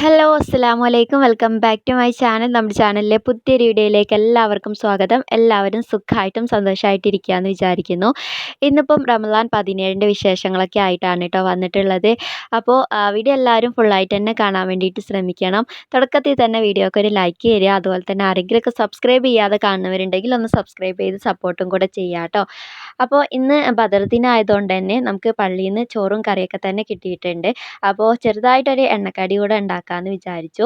Hello അസ്സാം വലൈക്കും welcome back to my channel നമ്മുടെ ചാനലിലെ പുതിയൊരു വീഡിയോയിലേക്ക് എല്ലാവർക്കും സ്വാഗതം. എല്ലാവരും സുഖമായിട്ടും സന്തോഷമായിട്ട് ഇരിക്കുകയെന്ന് വിചാരിക്കുന്നു. ഇന്നിപ്പം റമദാൻ പതിനേഴിന്റെ വിശേഷങ്ങളൊക്കെ ആയിട്ടാണ് കേട്ടോ വന്നിട്ടുള്ളത്. അപ്പോൾ വീഡിയോ എല്ലാവരും ഫുള്ളായിട്ട് തന്നെ കാണാൻ വേണ്ടിയിട്ട് ശ്രമിക്കണം. തുടക്കത്തിൽ തന്നെ വീഡിയോക്ക് ഒരു ലൈക്ക് ചെയ്യുക അതുപോലെ തന്നെ ആരെങ്കിലുമൊക്കെ സബ്സ്ക്രൈബ് ചെയ്യാതെ കാണുന്നവരുണ്ടെങ്കിൽ ഒന്ന് സബ്സ്ക്രൈബ് ചെയ്ത് സപ്പോർട്ടും കൂടെ ചെയ്യുക കേട്ടോ. അപ്പോൾ ഇന്ന് ബദർ ദിനമായതുകൊണ്ട് തന്നെ നമുക്ക് പള്ളിയിൽ നിന്ന് ചോറും കറിയൊക്കെ തന്നെ കിട്ടിയിട്ടുണ്ട്. അപ്പോൾ ചെറുതായിട്ടൊരു എണ്ണക്കടി കൂടെ ഉണ്ടാക്കാമെന്ന് വിചാരിച്ചു.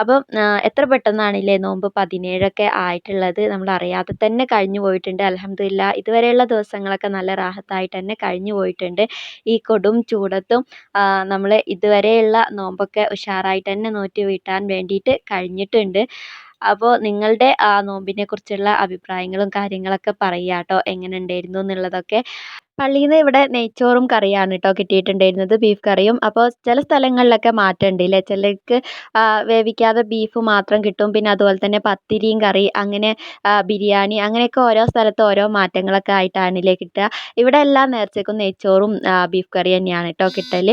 അപ്പം എത്ര പെട്ടെന്നാണില്ലേ നോമ്പ് പതിനേഴൊക്കെ ആയിട്ടുള്ളത് നമ്മൾ അറിയാതെ തന്നെ കഴിഞ്ഞു പോയിട്ടുണ്ട്. അൽഹംദുലില്ല ഇതുവരെയുള്ള ദിവസങ്ങളൊക്കെ നല്ല റാഹത്തായിട്ട് തന്നെ കഴിഞ്ഞു പോയിട്ടുണ്ട്. ഈ കൊടും ചൂടത്തും നമ്മൾ ഇതുവരെയുള്ള നോമ്പൊക്കെ ഉഷാറായിട്ട് തന്നെ നോറ്റ് വീട്ടാൻ വേണ്ടിയിട്ട് കഴിഞ്ഞിട്ടുണ്ട്. അപ്പോൾ നിങ്ങളുടെ ആ നോമ്പിനെ കുറിച്ചുള്ള അഭിപ്രായങ്ങളും കാര്യങ്ങളൊക്കെ പറയുക കേട്ടോ എങ്ങനെ ഉണ്ടായിരുന്നു എന്നുള്ളതൊക്കെ. പള്ളിയിൽ നിന്ന് ഇവിടെ നെയ്ച്ചോറും കറിയാണ് കേട്ടോ കിട്ടിയിട്ടുണ്ടായിരുന്നത് ബീഫ് കറിയും. അപ്പോൾ ചില സ്ഥലങ്ങളിലൊക്കെ മാറ്റമുണ്ട് ഇല്ലേ ചിലർക്ക് വേവിക്കാതെ ബീഫ് മാത്രം കിട്ടും. പിന്നെ അതുപോലെ തന്നെ പത്തിരിയും കറി അങ്ങനെ ബിരിയാണി അങ്ങനെയൊക്കെ ഓരോ സ്ഥലത്ത് ഓരോ മാറ്റങ്ങളൊക്കെ ആയിട്ടാണ് ഇല്ലേ കിട്ടുക. ഇവിടെ എല്ലാ നേർച്ചയ്ക്കും നെയ്ച്ചോറും ബീഫ് കറി തന്നെയാണ് കേട്ടോ കിട്ടൽ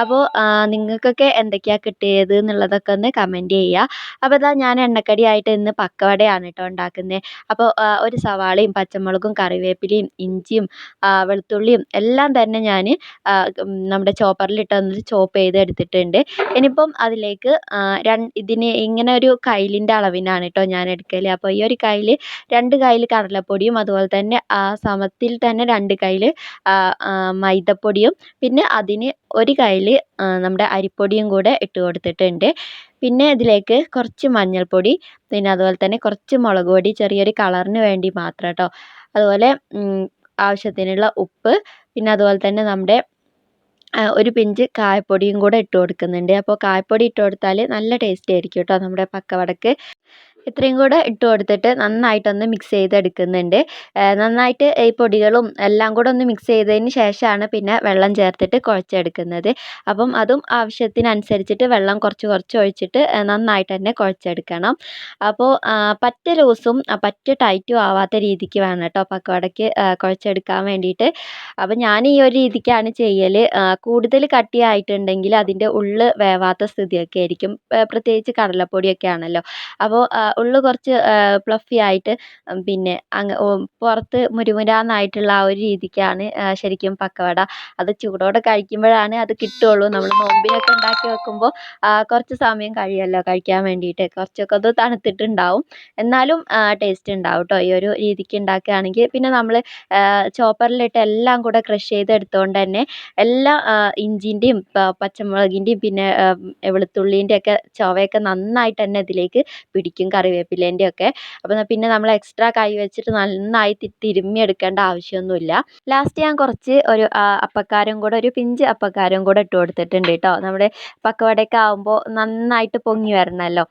അപ്പോൾ നിങ്ങൾക്കൊക്കെ എന്തൊക്കെയാണ് കിട്ടിയത് എന്നുള്ളതൊക്കെ ഒന്ന് കമന്റ് ചെയ്യുക അപ്പോൾ ഇതാ ഞാൻ എണ്ണക്കടിയായിട്ട് ഇന്ന് പക്കവടയാണ് കേട്ടോ ഉണ്ടാക്കുന്നത് അപ്പോൾ ഒരു സവാളയും പച്ചമുളകും കറിവേപ്പിലയും ഇഞ്ചിയും വെളുത്തുള്ളിയും എല്ലാം തന്നെ ഞാൻ നമ്മുടെ ചോപ്പറിലിട്ട് ഒന്ന് ചോപ്പ് ചെയ്ത് എടുത്തിട്ടുണ്ട്. ഇനിയിപ്പം അതിലേക്ക് ഇതിന് ഇങ്ങനെ ഒരു കയ്യിലിന്റെ അളവിനാണ് കേട്ടോ ഞാൻ എടുക്കൽ അപ്പോൾ ഈ ഒരു കയ്യിൽ രണ്ട് കയ്യിൽ കടലപ്പൊടിയും അതുപോലെ തന്നെ ആ സമത്തിൽ തന്നെ രണ്ട് കയ്യിൽ മൈദപ്പൊടിയും പിന്നെ അതിന് ഒരു കയ്യിൽ നമ്മുടെ അരിപ്പൊടിയും കൂടെ ഇട്ട് കൊടുത്തിട്ടുണ്ട്. പിന്നെ ഇതിലേക്ക് കുറച്ച് മഞ്ഞൾപ്പൊടി പിന്നെ അതുപോലെ തന്നെ കുറച്ച് മുളക് പൊടി ചെറിയൊരു കളറിന് വേണ്ടി മാത്രം കേട്ടോ അതുപോലെ ആവശ്യത്തിനുള്ള ഉപ്പ് പിന്നെ അതുപോലെ തന്നെ നമ്മുടെ ഒരു പിഞ്ച് കായപ്പൊടിയും കൂടെ ഇട്ട് കൊടുക്കുന്നുണ്ട്. അപ്പോൾ കായപ്പൊടി ഇട്ട് കൊടുത്താൽ നല്ല ടേസ്റ്റ് ആയിരിക്കും കേട്ടോ നമ്മുടെ പക്കവടക്ക്. ഇത്രയും കൂടെ ഇട്ട് കൊടുത്തിട്ട് നന്നായിട്ടൊന്ന് മിക്സ് ചെയ്തെടുക്കുന്നുണ്ട്. നന്നായിട്ട് ഈ പൊടികളും എല്ലാം കൂടെ ഒന്ന് മിക്സ് ചെയ്തതിന് ശേഷമാണ് പിന്നെ വെള്ളം ചേർത്തിട്ട് കുഴച്ചെടുക്കുന്നത്. അപ്പം അതും ആവശ്യത്തിനനുസരിച്ചിട്ട് വെള്ളം കുറച്ച് കുറച്ച് ഒഴിച്ചിട്ട് നന്നായിട്ട് തന്നെ കുഴച്ചെടുക്കണം. അപ്പോൾ പറ്റ ലൂസും പറ്റ ടൈറ്റും ആവാത്ത രീതിക്ക് വേണം കേട്ടോ പക്കവടയ്ക്ക് കുഴച്ചെടുക്കാൻ വേണ്ടിയിട്ട്. അപ്പം ഞാൻ ഈ ഒരു രീതിക്കാണ് ചെയ്യൽ കൂടുതൽ കട്ടിയായിട്ടുണ്ടെങ്കിൽ അതിന്റെ ഉള്ള് വേവാത്ത സ്ഥിതിയൊക്കെ ആയിരിക്കും. പ്രത്യേകിച്ച് കടലപ്പൊടിയൊക്കെ ആണല്ലോ. അപ്പോൾ ഉള്ളു കുറച്ച് ഫ്ലഫി ആയിട്ട് പിന്നെ പുറത്ത് മുരുമുരാന്നായിട്ടുള്ള ആ ഒരു രീതിക്കാണ് ശരിക്കും പക്കവട. അത് ചൂടോടെ കഴിക്കുമ്പോഴാണ് അത് കിട്ടുകയുള്ളൂ നമ്മൾ നോമ്പിനൊക്കെ ഉണ്ടാക്കി വെക്കുമ്പോൾ കുറച്ച് സമയം കഴിയുമല്ലോ കഴിക്കാൻ വേണ്ടിയിട്ട് കുറച്ചൊക്കെ അത് തണുത്തിട്ടുണ്ടാവും. എന്നാലും ടേസ്റ്റ് ഉണ്ടാവും കേട്ടോ ഈ ഒരു രീതിക്ക് ഉണ്ടാക്കുകയാണെങ്കിൽ പിന്നെ നമ്മൾ ചോപ്പറിലിട്ട് എല്ലാം കൂടെ ക്രഷ് ചെയ്തെടുത്തുകൊണ്ട് തന്നെ എല്ലാ ഇഞ്ചിന്റെയും പച്ചമുളകിന്റെയും പിന്നെ വെളുത്തുള്ളീന്റെയൊക്കെ ചൊവയൊക്കെ നന്നായിട്ട് തന്നെ ഇതിലേക്ക് പിടിക്കും കറിവേപ്പിലേന്റെ ഒക്കെ അപ്പോൾ പിന്നെ നമ്മൾ എക്സ്ട്രാ കൈ വെച്ചിട്ട് നന്നായി തിരുമ്മി എടുക്കേണ്ട ആവശ്യമൊന്നുമില്ല. ലാസ്റ്റ് ഞാൻ കുറച്ച് ഒരു അപ്പക്കാരം കൂടെ ഒരു പിഞ്ച് അപ്പക്കാരം കൂടെ ഇട്ട് കൊടുത്തിട്ടുണ്ട് കേട്ടോ നമ്മുടെ പക്കവടയൊക്കെ ആകുമ്പോൾ നന്നായിട്ട് പൊങ്ങി വരണമല്ലോ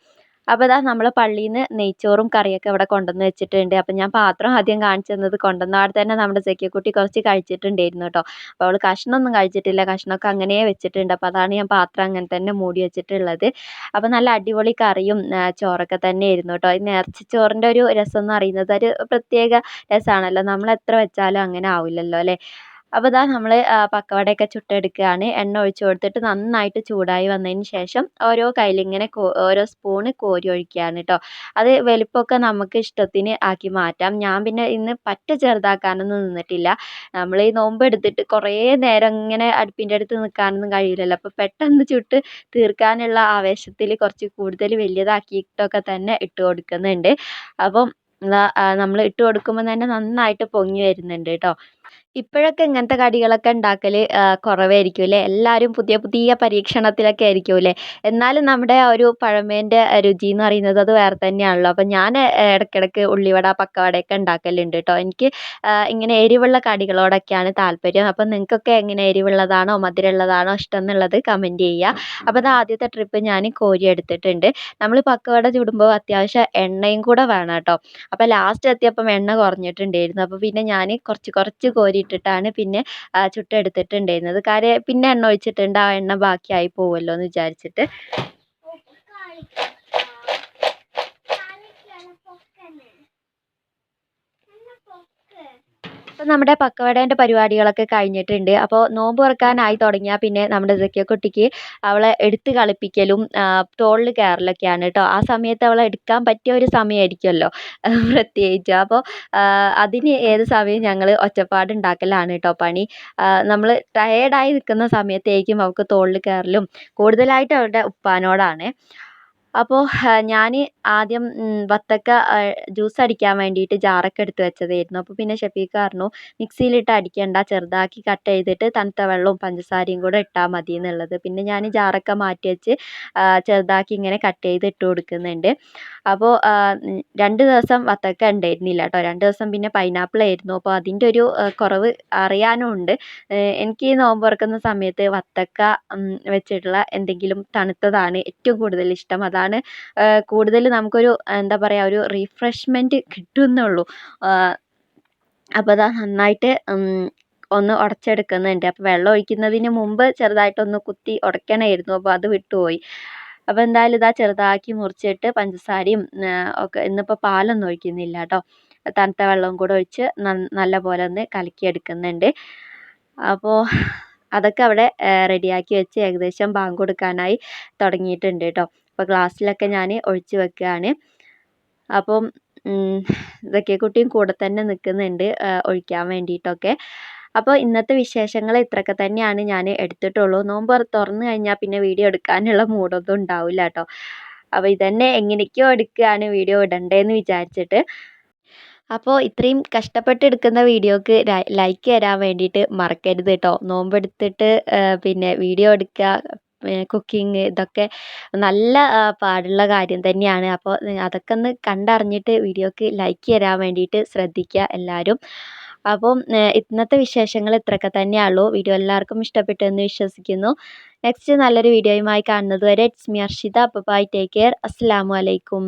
അപ്പോൾ ഇതാ നമ്മൾ പള്ളിയിൽ നിന്ന് നെയ്ച്ചോറും കറിയൊക്കെ ഇവിടെ കൊണ്ടുവന്ന് വെച്ചിട്ടുണ്ട്. അപ്പോൾ ഞാൻ പാത്രം ആദ്യം കാണിച്ചു തന്നത് കൊണ്ടുവന്ന അവിടെ തന്നെ നമ്മുടെ സെക്കിക്കുട്ടി കുറച്ച് കഴിച്ചിട്ടുണ്ടായിരുന്നു കേട്ടോ അപ്പോൾ അവൾ കഷ്ണമൊന്നും കഴിച്ചിട്ടില്ല. കഷ്ണമൊക്കെ അങ്ങനെ വെച്ചിട്ടുണ്ട്. അപ്പോൾ അതാണ് ഞാൻ പാത്രം അങ്ങനെ തന്നെ മൂടി വെച്ചിട്ടുള്ളത്. അപ്പോൾ നല്ല അടിപൊളി കറിയും ചോറൊക്കെ തന്നെ ആയിരുന്നു കേട്ടോ ഈ നേർച്ചച്ചോറിന്റെ ഒരു രസം എന്ന് പറയുന്നത് ഒരു പ്രത്യേക രസമാണല്ലോ നമ്മൾ എത്ര വെച്ചാലും അങ്ങനെ ആവില്ലല്ലോ അല്ലേ? അപ്പോൾ ഇതാ നമ്മൾ പക്കവടയൊക്കെ ചുട്ടെടുക്കുകയാണ്. എണ്ണ ഒഴിച്ച് കൊടുത്തിട്ട് നന്നായിട്ട് ചൂടായി വന്നതിന് ശേഷം ഓരോ കയ്യിലിങ്ങനെ ഓരോ സ്പൂണ് കോരി ഒഴിക്കുകയാണ് കേട്ടോ അത് വലിപ്പമൊക്കെ നമുക്ക് ഇഷ്ടത്തിന് ആക്കി മാറ്റാം. ഞാൻ പിന്നെ ഇന്ന് പറ്റ ചെറുതാക്കാനൊന്നും നിന്നിട്ടില്ല. നമ്മൾ ഈ നോമ്പ് എടുത്തിട്ട് കുറേ നേരം ഇങ്ങനെ അടുപ്പിന്റെ അടുത്ത് നിൽക്കാനൊന്നും കഴിയില്ലല്ലോ. അപ്പോൾ പെട്ടെന്ന് ചുട്ട് തീർക്കാനുള്ള ആവേശത്തിൽ കുറച്ച് കൂടുതൽ വലിയതാക്കിയിട്ടൊക്കെ തന്നെ ഇട്ട് കൊടുക്കുന്നുണ്ട്. അപ്പം നമ്മൾ ഇട്ട് കൊടുക്കുമ്പോൾ തന്നെ നന്നായിട്ട് പൊങ്ങി വരുന്നുണ്ട് കേട്ടോ ഇപ്പോഴൊക്കെ ഇങ്ങനത്തെ കടികളൊക്കെ ഉണ്ടാക്കൽ കുറവായിരിക്കും അല്ലേ എല്ലാവരും പുതിയ പുതിയ പരീക്ഷണത്തിലൊക്കെ ആയിരിക്കും അല്ലേ എന്നാലും നമ്മുടെ ആ ഒരു പഴമേന്റെ രുചി എന്ന് പറയുന്നത് അത് വേറെ തന്നെയാണല്ലോ. അപ്പോൾ ഞാൻ ഇടയ്ക്കിടയ്ക്ക് ഉള്ളിവട പക്കവടയൊക്കെ ഉണ്ടാക്കലുണ്ട് കേട്ടോ. എനിക്ക് ഇങ്ങനെ എരിവുള്ള കടികളോടൊക്കെയാണ് താല്പര്യം. അപ്പോൾ നിങ്ങൾക്കൊക്കെ എങ്ങനെ എരിവുള്ളതാണോ മധുരമുള്ളതാണോ ഇഷ്ടം എന്നുള്ളത് കമന്റ് ചെയ്യുക. അപ്പോൾ അത് ആദ്യത്തെ ട്രിപ്പ് ഞാൻ കോരി എടുത്തിട്ടുണ്ട്. നമ്മൾ പക്കവട ചുടുമ്പോൾ അത്യാവശ്യം എണ്ണയും കൂടെ വേണം കേട്ടോ. അപ്പോൾ ലാസ്റ്റ് എത്തിയപ്പം എണ്ണ കുറഞ്ഞിട്ടുണ്ടായിരുന്നു. അപ്പോൾ പിന്നെ ഞാൻ കുറച്ച് കുറച്ച് കോരി ഇട്ടിട്ടാണ് പിന്നെ ചുട്ടെടുത്തിട്ടുണ്ടായിരുന്നത്. കാര്യം പിന്നെ എണ്ണ ഒഴിച്ചിട്ടുണ്ട് ആ എണ്ണ ബാക്കിയായി പോകുമല്ലോ എന്ന് വിചാരിച്ചിട്ട്. അപ്പം നമ്മുടെ പക്കവടേന്റെ പരിപാടികളൊക്കെ കഴിഞ്ഞിട്ടുണ്ട്. അപ്പോൾ നോമ്പ് തുറക്കാനായി തുടങ്ങിയാൽ പിന്നെ നമ്മുടെ കുട്ടിക്ക് അവളെ എടുത്ത് കളിപ്പിക്കലും തോളിൽ കയറലൊക്കെയാണ് കേട്ടോ ആ സമയത്ത് അവളെ എടുക്കാൻ പറ്റിയ ഒരു സമയമായിരിക്കുമല്ലോ പ്രത്യേകിച്ച്. അപ്പോൾ അതിന് ഏത് സമയം ഞങ്ങൾ ഒച്ചപ്പാടുണ്ടാക്കലാണ് കേട്ടോ പണി. നമ്മൾ ടയേർഡായി നിൽക്കുന്ന സമയത്തേക്കും അവൾക്ക് തോളിൽ കയറലും കൂടുതലായിട്ട് അവളുടെ ഉപ്പാനോടാണ്. അപ്പോൾ ഞാൻ ആദ്യം വത്തക്ക ജ്യൂസ് അടിക്കാൻ വേണ്ടിയിട്ട് ജാറൊക്കെ എടുത്ത് വെച്ചതായിരുന്നു. അപ്പോൾ പിന്നെ ഷെഫീഖ് പറഞ്ഞു മിക്സിയിലിട്ട് അടിക്കണ്ട ചെറുതാക്കി കട്ട് ചെയ്തിട്ട് തണുത്ത വെള്ളവും പഞ്ചസാരയും കൂടെ ഇട്ടാൽ മതി എന്നുള്ളത് പിന്നെ ഞാൻ ജാറൊക്കെ മാറ്റി വെച്ച് ചെറുതാക്കി ഇങ്ങനെ കട്ട് ചെയ്ത് ഇട്ട് കൊടുക്കുന്നുണ്ട്. അപ്പോൾ രണ്ട് ദിവസം വത്തക്ക ഉണ്ടായിരുന്നില്ല കേട്ടോ. രണ്ട് ദിവസം പിന്നെ പൈനാപ്പിൾ ആയിരുന്നു. അപ്പോൾ അതിന്റെ ഒരു കുറവ് അറിയാനും ഉണ്ട് എനിക്ക് നോമ്പ് തുറക്കുന്ന സമയത്ത് വത്തക്ക വെച്ചിട്ടുള്ള എന്തെങ്കിലും തണുത്തതാണ് ഏറ്റവും കൂടുതൽ ഇഷ്ടം. അതാണ് കൂടുതൽ നമുക്കൊരു എന്താ പറയുക ഒരു റിഫ്രഷ്മെന്റ് കിട്ടുന്നുള്ളൂ. അപ്പോൾ അതാ നന്നായിട്ട് ഒന്ന് ഉടച്ചെടുക്കുന്നുണ്ട്. അപ്പോൾ വെള്ളം ഒഴിക്കുന്നതിന് മുമ്പ് ചെറുതായിട്ടൊന്ന് കുത്തി ഉടയ്ക്കണമായിരുന്നു അപ്പോൾ അത് വിട്ടുപോയി. അപ്പോൾ എന്തായാലും ഇതാ ചെറുതാക്കി മുറിച്ചിട്ട് പഞ്ചസാരയും ഒക്കെ ഇന്നിപ്പോൾ പാലൊന്നും ഒഴിക്കുന്നില്ല കേട്ടോ. തണുത്ത വെള്ളവും കൂടെ ഒഴിച്ച് നല്ല പോലെ ഒന്ന് കലക്കിയെടുക്കുന്നുണ്ട്. അപ്പോൾ അതൊക്കെ അവിടെ റെഡിയാക്കി വെച്ച് ഏകദേശം ബാങ്ക് കൊടുക്കാനായി തുടങ്ങിയിട്ടുണ്ട് കേട്ടോ. അപ്പോൾ ഗ്ലാസ്സിലൊക്കെ ഞാൻ ഒഴിച്ച് വെക്കുകയാണ് അപ്പം കുട്ടിയും കൂടെ തന്നെ നിൽക്കുന്നുണ്ട് ഒഴിക്കാൻ വേണ്ടിയിട്ടൊക്കെ അപ്പോൾ ഇന്നത്തെ വിശേഷങ്ങൾ ഇത്രയൊക്കെ തന്നെയാണ് ഞാൻ എടുത്തിട്ടുള്ളൂ. നോമ്പ് തുറന്ന് കഴിഞ്ഞാൽ പിന്നെ വീഡിയോ എടുക്കാനുള്ള മൂഡൊന്നും ഉണ്ടാവില്ല കേട്ടോ. അപ്പോൾ ഇതന്നെ എങ്ങനെയൊക്കെയോ എടുക്കുകയാണ് വീഡിയോ ഇടണ്ടേന്ന് വിചാരിച്ചിട്ട്. അപ്പോൾ ഇത്രയും കഷ്ടപ്പെട്ട് എടുക്കുന്ന വീഡിയോക്ക് ലൈക്ക് തരാൻ വേണ്ടിയിട്ട് മറക്കരുത് കേട്ടോ. നോമ്പെടുത്തിട്ട് പിന്നെ വീഡിയോ എടുക്കുക കുക്കിംഗ് ഇതൊക്കെ നല്ല പാടുള്ള കാര്യം തന്നെയാണ്. അപ്പോൾ അതൊക്കെ ഒന്ന് കണ്ടറിഞ്ഞിട്ട് വീഡിയോയ്ക്ക് ലൈക്ക് തരാൻ വേണ്ടിയിട്ട് ശ്രദ്ധിക്കുക എല്ലാവരും അപ്പം ഇന്നത്തെ വിശേഷങ്ങൾ ഇത്രയൊക്കെ തന്നെയുള്ളൂ. വീഡിയോ എല്ലാവർക്കും ഇഷ്ടപ്പെട്ടു എന്ന് വിശ്വസിക്കുന്നു. നെക്സ്റ്റ് നല്ലൊരു വീഡിയോയുമായി കാണുന്നത് വരെ ഇറ്റ്സ് മി അർഷിത അപ്പോൾ ബൈ ടേക്ക് കെയർ അസ്സാം വലൈക്കും